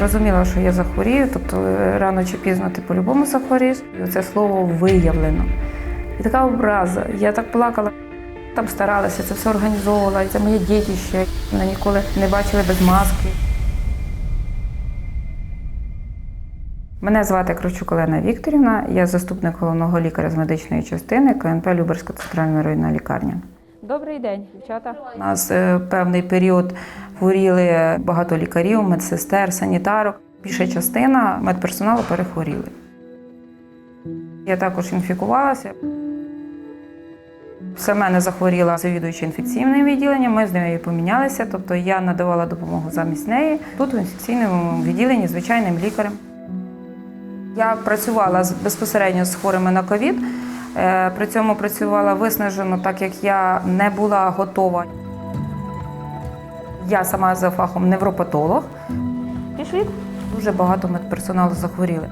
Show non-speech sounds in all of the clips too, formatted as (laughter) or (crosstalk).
Розуміла, що я захворію, тобто е, рано чи пізно ти по-любому захворієш. І це слово виявлено. І така образа. Я так плакала. Там старалася, це все організовувала. І це моє дітище. Мене ніколи не бачили без маски. Мене звати Кравчук Олена Вікторівна, я заступник головного лікаря з медичної частини КНП Люберська центральна районна лікарня. Добрий день, дівчата. У нас е, певний період хворіли багато лікарів, медсестер, санітарок. Більша частина медперсоналу перехворіли. Я також інфікувалася. Все мене захворіла завідуюча інфекційним відділенням. Ми з нею помінялися, тобто я надавала допомогу замість неї. Тут в інфекційному відділенні звичайним лікарем. Я працювала безпосередньо з хворими на ковід. Е, При цьому працювала виснажено, так як я не була готова. Я сама за фахом невропатолог. Пішли. Дуже багато медперсоналу захворіли.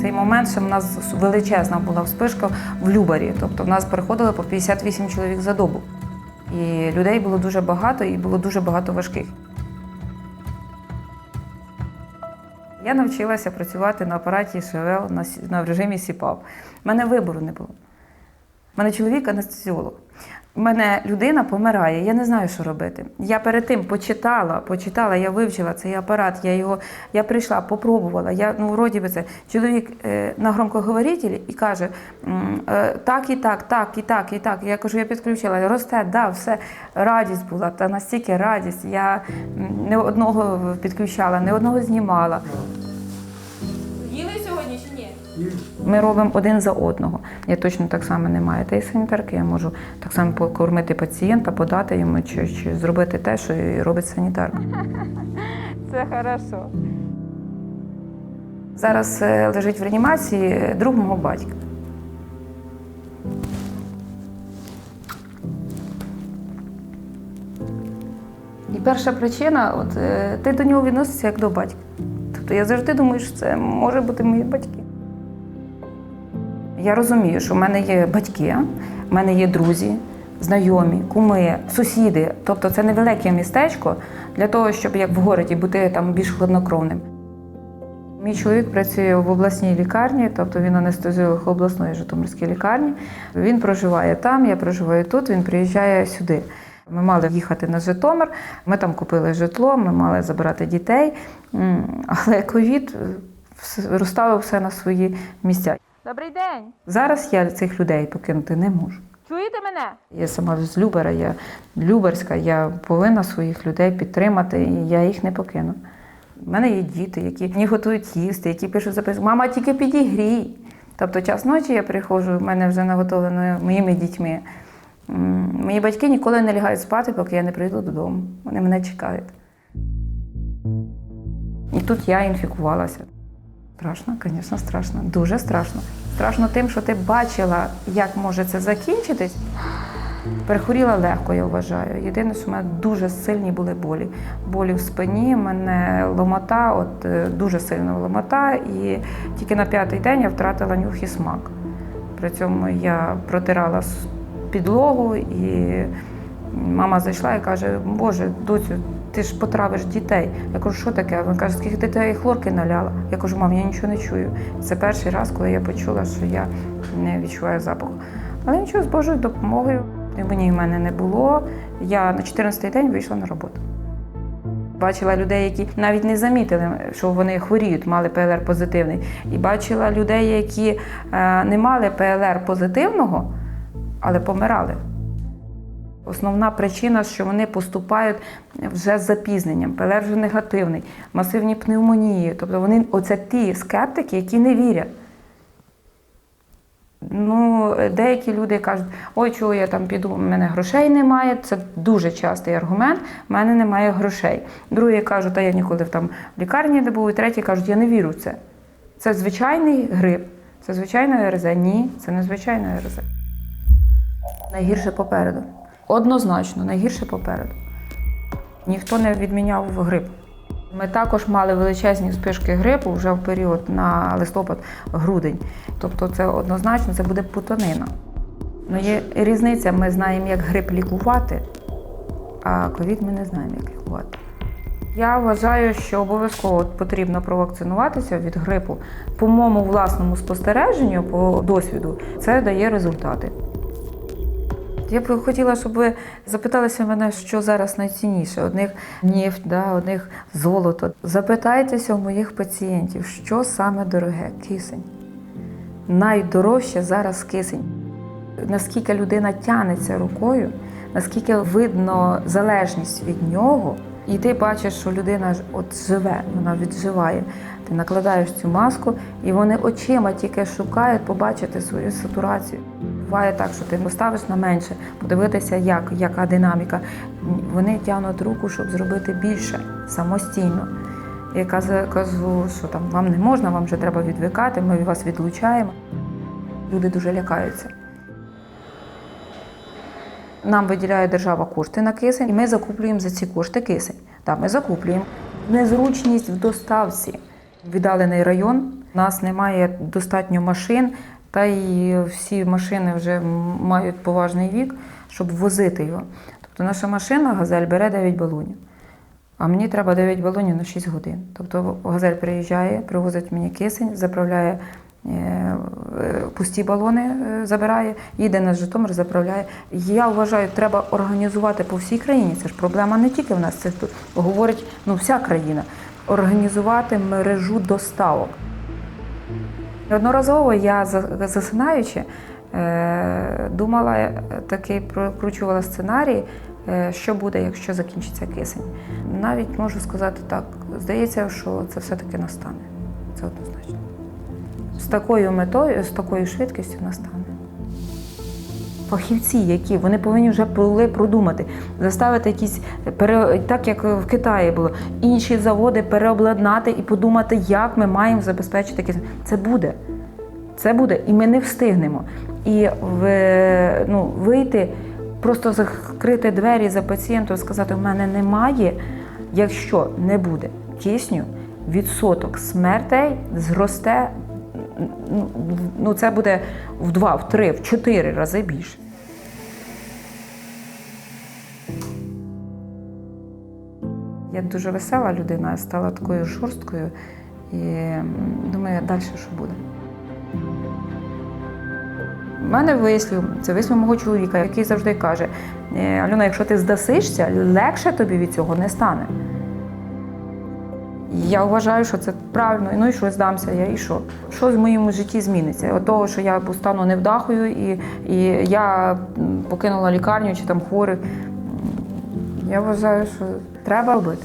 Цей момент що в нас величезна була вспишка в Любарі. Тобто в нас приходило по 58 чоловік за добу. І людей було дуже багато, і було дуже багато важких. Я навчилася працювати на апараті ШВЛ на, режимі СІПАВ. У мене вибору не було. Мене чоловік анестезіолог. У мене людина помирає, я не знаю, що робити. Я перед тим почитала, почитала, я вивчила цей апарат, я його, я прийшла, попробувала. Я, ну, вроді би це. Чоловік е, на громкоговорителі і каже: е, так і так, так, і так, і так. Я кажу, я підключила, росте, да, все. Радість була, та настільки радість. Я не одного підключала, не одного знімала. Їли сьогодні чи ні? Ми робимо один за одного. Я точно так само не маю тієї санітарки. Я можу так само покормити пацієнта, подати йому чи, чи зробити те, що робить санітарка. (laughs) Це хорошо. Зараз е, лежить в реанімації друг мого батька. І перша причина, от е, ти до нього відносишся як до батька. Тобто я завжди думаю, що це може бути мої батьки. Я розумію, що в мене є батьки, в мене є друзі, знайомі, куми, сусіди. Тобто це невелике містечко для того, щоб як в городі бути там більш хладнокровним. Мій чоловік працює в обласній лікарні, тобто він анестезіолог обласної Житомирської лікарні. Він проживає там, я проживаю тут, він приїжджає сюди. Ми мали їхати на Житомир, ми там купили житло, ми мали забирати дітей, але ковід е, розставив все на свої місця. Добрий день. Зараз я цих людей покинути не можу. Чуєте мене? Я сама з Любера, я Люберська, я повинна своїх людей підтримати, і я їх не покину. У мене є діти, які мені готують їсти, які пишуть записку, мама, тільки підігрій. Тобто час ночі я приходжу, в мене вже наготовлено моїми дітьми. Мої батьки ніколи не лягають спати, поки я не прийду додому. Вони мене чекають. І тут я інфікувалася. Страшно, звісно, страшно. Дуже страшно. Страшно тим, що ти бачила, як може це закінчитись. Перехворіла легко, я вважаю. Єдине, що в мене дуже сильні були болі. Болі в спині, в мене ломота, от е, дуже сильна ломота, і тільки на п'ятий день я втратила нюх і смак. При цьому я протирала підлогу, і мама зайшла і каже: Боже, доцю, ти ж потравиш дітей. Я кажу, що таке? Вона каже, скільки ти хлорки наляла? Я кажу, мам, я нічого не чую. Це перший раз, коли я почула, що я не відчуваю запаху. Але нічого з Божою допомогою. Мені в мене не було. Я на 14-й день вийшла на роботу. Бачила людей, які навіть не замітили, що вони хворіють, мали ПЛР позитивний. І бачила людей, які е, не мали ПЛР позитивного, але помирали. Основна причина, що вони поступають вже з запізненням, ПЛР вже негативний, масивні пневмонії. Тобто вони оце ті скептики, які не вірять. Ну, деякі люди кажуть, ой, чого я там піду, в мене грошей немає. Це дуже частий аргумент, в мене немає грошей. Другі кажуть, та я ніколи там в лікарні не був. І треті кажуть, я не вірю в це. Це звичайний грип, це звичайна РЗ. Ні, це не звичайна РЗ. Найгірше попереду. Однозначно, найгірше попереду. Ніхто не відміняв грип. Ми також мали величезні спишки грипу вже в період на листопад-грудень. Тобто це однозначно це буде путанина. Ну, є різниця, ми знаємо, як грип лікувати, а ковід ми не знаємо, як лікувати. Я вважаю, що обов'язково потрібно провакцинуватися від грипу. По моєму власному спостереженню, по досвіду, це дає результати. Я б хотіла, щоб ви запиталися мене, що зараз найцінніше. Одних нефть, да, одних золото. Запитайтеся у моїх пацієнтів, що саме дороге кисень. Найдорожче зараз кисень. Наскільки людина тянеться рукою, наскільки видно залежність від нього, і ти бачиш, що людина от живе, вона відживає. Ти накладаєш цю маску, і вони очима тільки шукають побачити свою сатурацію. Буває так, що ти поставиш на менше, подивитися, як, яка динаміка. Вони тягнуть руку, щоб зробити більше самостійно. Я кажу, що там вам не можна, вам вже треба відвикати, ми вас відлучаємо. Люди дуже лякаються. Нам виділяє держава кошти на кисень, і ми закуплюємо за ці кошти кисень. Так, ми закуплюємо. Незручність в доставці. Віддалений район, у нас немає достатньо машин, та й всі машини вже мають поважний вік, щоб возити його. Тобто наша машина газель бере 9 балонів. А мені треба 9 балонів на 6 годин. Тобто газель приїжджає, привозить мені кисень, заправляє е, е, пусті балони, е, забирає, їде на Житомир, заправляє. Я вважаю, треба організувати по всій країні. Це ж проблема не тільки в нас, це говорить ну, вся країна. Організувати мережу доставок. Неодноразово я засинаючи, е, думала е, такий прокручувала сценарій, е, що буде, якщо закінчиться кисень. Навіть можу сказати так, здається, що це все-таки настане. Це однозначно. З такою метою, з такою швидкістю настане. Фахівці, які вони повинні вже були продумати, заставити якісь пере, так як в Китаї було, інші заводи переобладнати і подумати, як ми маємо забезпечити кисень. Це буде. Це буде, і ми не встигнемо. І в, ну, вийти, просто закрити двері за пацієнтом, сказати, у мене немає, якщо не буде кисню, відсоток смертей зросте. Ну, це буде в два, в три, в чотири рази більше. Я дуже весела людина, я стала такою жорсткою і думаю, далі що буде. У мене вислів, це вислів мого чоловіка, який завжди каже: «Е, Альона, якщо ти здасишся, легше тобі від цього не стане. Я вважаю, що це правильно. Ну і що здамся, я і що? Що в моєму житті зміниться? От того, що я стану невдахою, і, і я покинула лікарню чи там хворих. Я вважаю, що треба робити.